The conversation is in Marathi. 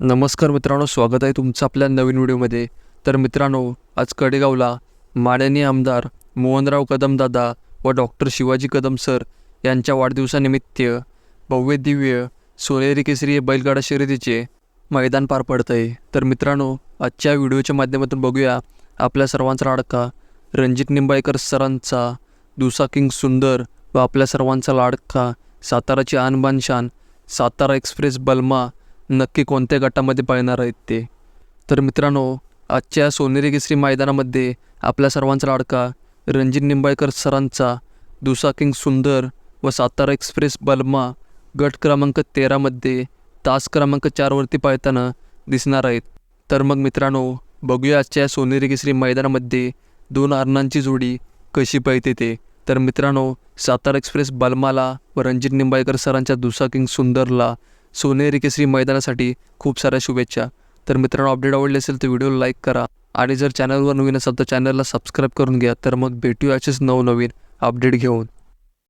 नमस्कार मित्रांनो स्वागत आहे तुमचं आपल्या नवीन व्हिडिओमध्ये. तर मित्रांनो आज कडेगावला माननीय आमदार मोहनराव कदमदादा व डॉक्टर शिवाजी कदम सर यांच्या वाढदिवसानिमित्त भव्य दिव्य सोनेरी केसरी बैलगाडा शर्यतीचे मैदान पार पडत आहे तर मित्रांनो आजच्या व्हिडिओच्या माध्यमातून बघूया आपल्या सर्वांचा लाडका रणजित निंबाळकर सरांचा दुसा किंग सुंदर व आपल्या सर्वांचा लाडका साताराची आणबान शान सातारा एक्सप्रेस बल्मा नक्की कोणत्या गटामध्ये पळणार आहेत ते? तर मित्रांनो आजच्या सोनेरी केसरी मैदानामध्ये आपल्या सर्वांचा लाडका रणजित निंबाळकर सरांचा दुसा किंग सुंदर व सातारा एक्सप्रेस बल्मा गट क्रमांक तेरामध्ये तास क्रमांक चारवरती पळताना दिसणार आहेत. तर मग मित्रांनो बघूया आजच्या सोनेरी केसरी मैदानामध्ये दोन अर्णांची जोडी कशी पळते ते. तर मित्रांनो सातारा एक्सप्रेस बलमाला व रणजित निंबाळकर सरांच्या दुसा किंग सुंदरला सोनेरी केसरी मैदानासाठी खूप साऱ्या शुभेच्छा. तर मित्रांनो अपडेट आवडले असेल तर व्हिडिओला लाईक करा. आणि जर चॅनलवर नवीन असाल तर चॅनलला सबस्क्राईब करून घ्या. तर मग भेटूया असेच नवनवीन अपडेट घेऊन.